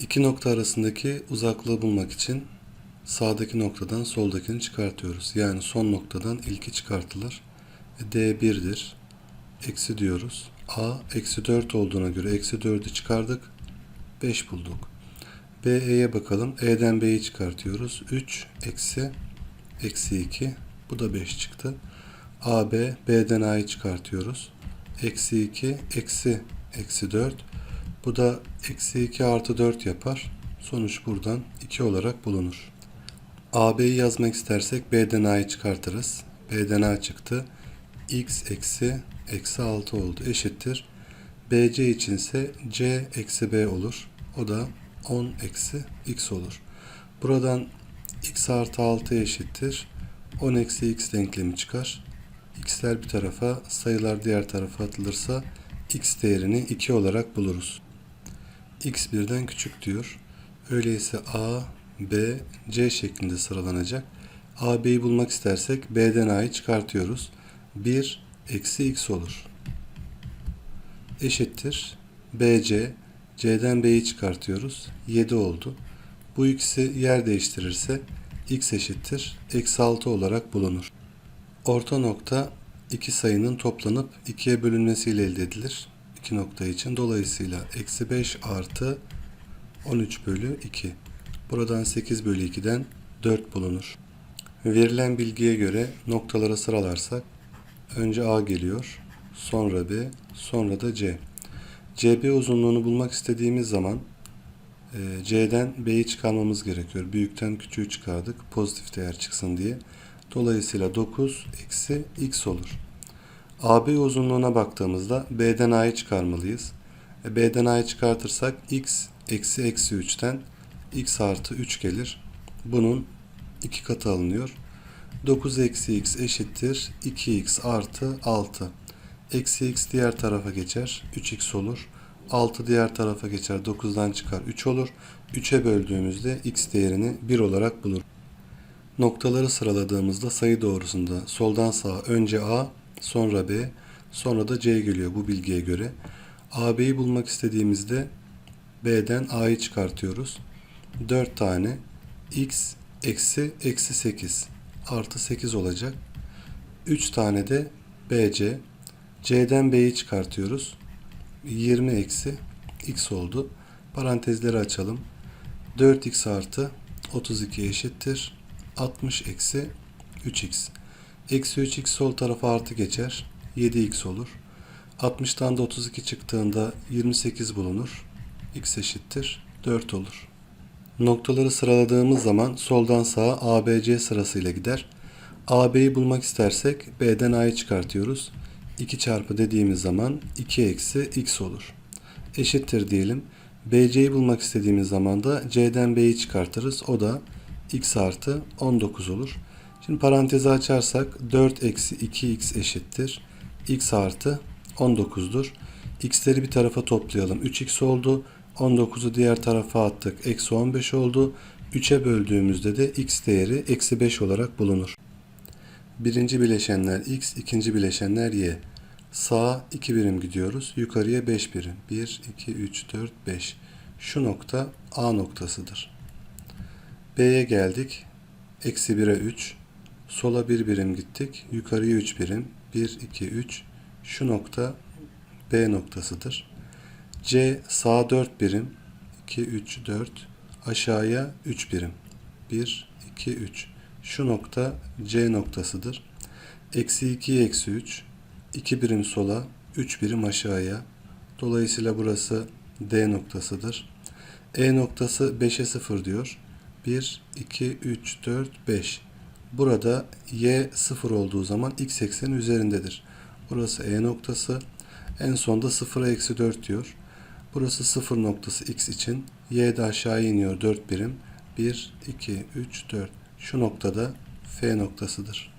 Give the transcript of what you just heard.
İki nokta arasındaki uzaklığı bulmak için sağdaki noktadan soldakini çıkartıyoruz. Yani son noktadan ilki çıkartılır. E, D 1'dir. Eksi diyoruz. A eksi 4 olduğuna göre eksi 4'ü çıkardık. 5 bulduk. B, E'ye bakalım. E'den B'yi çıkartıyoruz. 3 eksi eksi 2. Bu da 5 çıktı. A, B, B'den A'yı çıkartıyoruz. Eksi 2 eksi eksi 4. Bu da eksi 2 artı 4 yapar. Sonuç buradan 2 olarak bulunur. AB'yi yazmak istersek B'den A'yı çıkartırız. B'den A çıktı. X eksi eksi 6 oldu. Eşittir. BC içinse C eksi B olur. O da 10 eksi X olur. Buradan X artı 6 eşittir. 10 eksi X denklemi çıkar. X'ler bir tarafa, sayılar diğer tarafa atılırsa X değerini 2 olarak buluruz. X birden küçük diyor. Öyleyse A, B, C şeklinde sıralanacak. A, B'yi bulmak istersek B'den A'yı çıkartıyoruz. 1 eksi X olur. Eşittir. BC, C'den B'yi çıkartıyoruz. 7 oldu. Bu ikisi yer değiştirirse X eşittir. Eksi 6 olarak bulunur. Orta nokta iki sayının toplanıp ikiye bölünmesiyle elde edilir. İki nokta için. Dolayısıyla eksi 5 artı 13 bölü 2. Buradan 8 bölü 2'den 4 bulunur. Verilen bilgiye göre noktalara sıralarsak önce A geliyor, sonra B, sonra da C. CB uzunluğunu bulmak istediğimiz zaman e, C'den B'yi çıkarmamız gerekiyor. Büyükten küçüğü çıkardık pozitif değer çıksın diye. Dolayısıyla 9 eksi x olur. AB uzunluğuna baktığımızda B'den A'yı çıkarmalıyız. E, B'den A'yı çıkartırsak x eksi eksi 3'ten x artı 3 gelir. Bunun iki katı alınıyor. 9 eksi x eşittir 2x artı 6. Eksi x diğer tarafa geçer. 3x olur. 6 diğer tarafa geçer. 9'dan çıkar 3 olur. 3'e böldüğümüzde x değerini 1 olarak bulur. Noktaları sıraladığımızda sayı doğrusunda soldan sağa önce A, sonra B, sonra da C geliyor bu bilgiye göre. AB'yi bulmak istediğimizde B'den A'yı çıkartıyoruz. 4 tane x eksi eksi 8 artı 8 olacak. 3 tane de BC. C'den B'yi çıkartıyoruz. 20 eksi x oldu. Parantezleri açalım. 4x artı 32 eşittir. 60 eksi 3x. Eksi 3x sol tarafa artı geçer. 7x olur. 60'tan da 32 çıktığında 28 bulunur. x eşittir 4 olur. Noktaları sıraladığımız zaman soldan sağa ABC sırasıyla gider. AB'yi bulmak istersek B'den A'yı çıkartıyoruz. 2 çarpı dediğimiz zaman 2 eksi x olur. Eşittir diyelim. BC'yi bulmak istediğimiz zaman da C'den B'yi çıkartırız. O da x artı 19 olur. Şimdi parantezi açarsak 4 eksi 2x eşittir. x artı 19'dur. x'leri bir tarafa toplayalım. 3x oldu. 19'u diğer tarafa attık. Eksi 15 oldu. 3'e böldüğümüzde de x değeri eksi 5 olarak bulunur. Birinci bileşenler x, ikinci bileşenler y. Sağa 2 birim gidiyoruz. Yukarıya 5 birim. 1, 2, 3, 4, 5. Şu nokta A noktasıdır. B'ye geldik. Eksi 1'e 3. Sola 1 birim gittik. Yukarıya 3 birim. 1, 2, 3. Şu nokta B noktasıdır. C sağa 4 birim. 2, 3, 4. Aşağıya 3 birim. 1, 2, 3. Şu nokta C noktasıdır. Eksi 2, eksi 3. 2 birim sola, 3 birim aşağıya. Dolayısıyla burası D noktasıdır. E noktası 5'e 0 diyor. 1, 2, 3, 4, 5. Burada y 0 olduğu zaman x ekseni üzerindedir. Burası E noktası. En sonda 0'a eksi 4 diyor. Burası 0 noktası x için. Y de aşağı iniyor 4 birim. 1, 2, 3, 4. Şu noktada F noktasıdır.